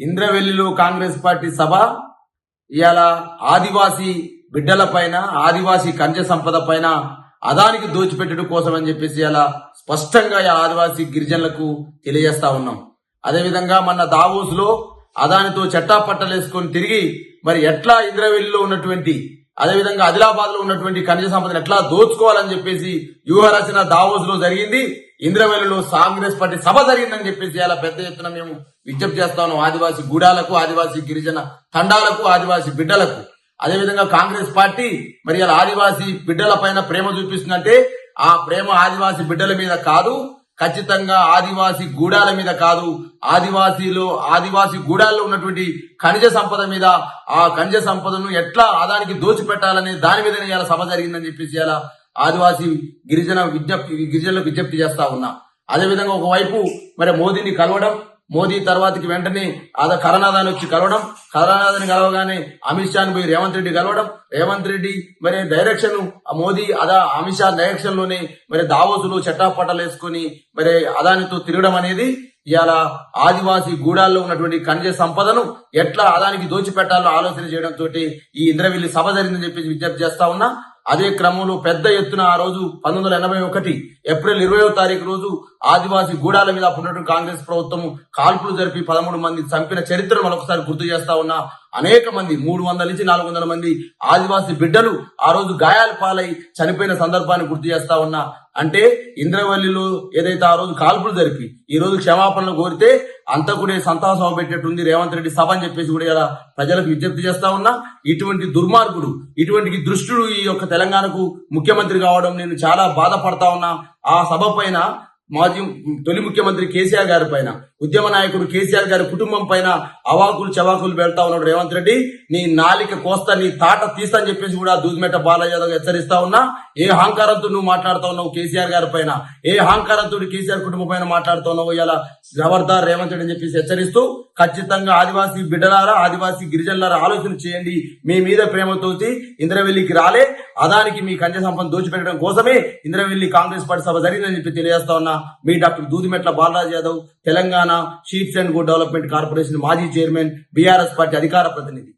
ఇంద్రవెల్లిలో Congress party సభ ఇవాళ ఆదివాసీ బిడ్డల పైన ఆదివాసీ కంజ సంపద పైన అదానికి దోచిపెట్టడం కోసం అని చెప్పేసి అలా స్పష్టంగా ఈ ఆదివాసీ గిరిజనులకు తెలియజేస్తా ఉన్నాం. అదేవిధంగా మన దావోస్లో అదానితో చట్టాపట్టలేసుకొని తిరిగి మరి ఎట్లా ఇంద్రవెల్లిలో ఉన్నటువంటి అదేవిధంగా ఆదిలాబాద్లో ఉన్నటువంటి ఖనిజ సంపదను ఎట్లా దోచుకోవాలని చెప్పేసి వ్యూహ రచన దావోస్లో జరిగింది. ఇంద్రవెల్లిలో కాంగ్రెస్ పార్టీ సభ జరిగిందని చెప్పేసి అలా పెద్ద ఎత్తున మేము విజ్ఞప్తి చేస్తాను ఆదివాసీ గూడాలకు ఆదివాసీ గిరిజన తండాలకు ఆదివాసీ బిడ్డలకు. అదేవిధంగా కాంగ్రెస్ పార్టీ మరి అలా ఆదివాసీ బిడ్డల పైన ప్రేమ చూపిస్తుందంటే ఆ ప్రేమ ఆదివాసీ బిడ్డల మీద కాదు ఖచ్చితంగా ఆదివాసీ గూడాల మీద కాదు ఆదివాసీలో ఆదివాసీ గూడాల్లో ఉన్నటువంటి ఖనిజ సంపద మీద ఆ ఖనిజ సంపదను ఎట్లా ఆదానికి దోచిపెట్టాలనే దాని మీద ఇలా సభ జరిగిందని చెప్పేసి ఇలా ఆదివాసీ గిరిజన విజ్ఞప్తి గిరిజనులకు విజ్ఞప్తి చేస్తా ఉన్నా. అదేవిధంగా ఒకవైపు మరి మోదీని కలవడం మోదీ తర్వాతకి వెంటనే అద కరుణాదాన్ని వచ్చి కలవడం కరణాదాన్ని కలవగానే అమిత్ షాని పోయి రేవంత్ రెడ్డి కలవడం రేవంత్ రెడ్డి మరి డైరెక్షన్ మోదీ అదా అమిత్ షా డైరెక్షన్లోనే మరి దావోసులు చట్టాపట్టలు వేసుకొని మరి అదానితో తిరగడం అనేది ఇవాళ ఆదివాసీ గూడాల్లో ఉన్నటువంటి ఖనిజ సంపదను ఎట్లా అదానికి దోచిపెట్టాలో ఆలోచన చేయడంతో ఈ ఇంద్రవిల్లి సభ జరిగిందని చెప్పి విజ్ఞప్తి చేస్తా ఉన్నా. అదే క్రమంలో పెద్ద ఎత్తున ఆ రోజు పంతొమ్మిది వందల ఎనభై ఒకటి ఏప్రిల్ ఇరవయో తారీఖు రోజు ఆదివాసీ గూడాల మీద అప్పుడున్నటువంటి కాంగ్రెస్ ప్రభుత్వం కాల్పులు జరిపి పదమూడు మంది చంపిన చరిత్రను మరొకసారి గుర్తు చేస్తా ఉన్నా. అనేక మంది మూడు వందల నుంచి నాలుగు వందల మంది ఆదివాసీ బిడ్డలు ఆ రోజు గాయాల పాలై చనిపోయిన సందర్భాన్ని గుర్తు చేస్తా ఉన్నా. అంటే ఇంద్రవల్లిలో ఏదైతే ఆ రోజు కాల్పులు జరిపి ఈ రోజు క్షమాపణలు కోరితే అంతకుడే సంతాప సభ పెట్టినట్టుంది రేవంత్ రెడ్డి సభ అని చెప్పేసి కూడా ఇలా ప్రజలకు విజ్ఞప్తి చేస్తా ఉన్నా. ఇటువంటి దుర్మార్గుడు ఇటువంటి దృష్టుడు ఈ యొక్క తెలంగాణకు ముఖ్యమంత్రి కావడం నేను చాలా బాధపడతా ఉన్నా. ఆ సభ పైన మాజీ తొలి ముఖ్యమంత్రి కేసీఆర్ గారి పైన ఉద్యమ నాయకుడు కేసీఆర్ గారి కుటుంబం పైన అవాకులు చవాకులు పెడతా ఉన్నాడు రేవంత్ రెడ్డి. నీ నాలిక కోస్తా నీ తాట తీస్తా అని చెప్పేసి కూడా దూదిమెట బాలయ్య యాదవ్ హెచ్చరిస్తా ఉన్నా. ఏ అహంకారంతో నువ్వు మాట్లాడుతా ఉన్నావు కేసీఆర్ గారి పైన? ఏ అహంకారంతో కేసీఆర్ కుటుంబం పైన మాట్లాడుతున్నావు ఇలా జబర్దార్ రేవంత్ రెడ్డి అని చెప్పేసి హెచ్చరిస్తూ ఖచ్చితంగా ఆదివాసీ బిడ్డలారా ఆదివాసీ గిరిజనులారా ఆలోచన చేయండి. మీ మీద ప్రేమతోటి ఇంద్రవెల్లికి రాలే. అదానికి మీ కంజ సంపద దోచిపెట్టడం కోసమే ఇంద్రవెల్లి కాంగ్రెస్ పార్టీ సభ జరిగిందని చెప్పి తెలియజేస్తా ఉన్నా. మీ డాక్టర్ దూదిమెట్ల బాలరాజ్ యాదవ్ తెలంగాణ షీట్స్ అండ్ గుడ్ డెవలప్మెంట్ కార్పొరేషన్ మాజీ చైర్మన్ బీఆర్ఎస్ పార్టీ అధికార ప్రతినిధి.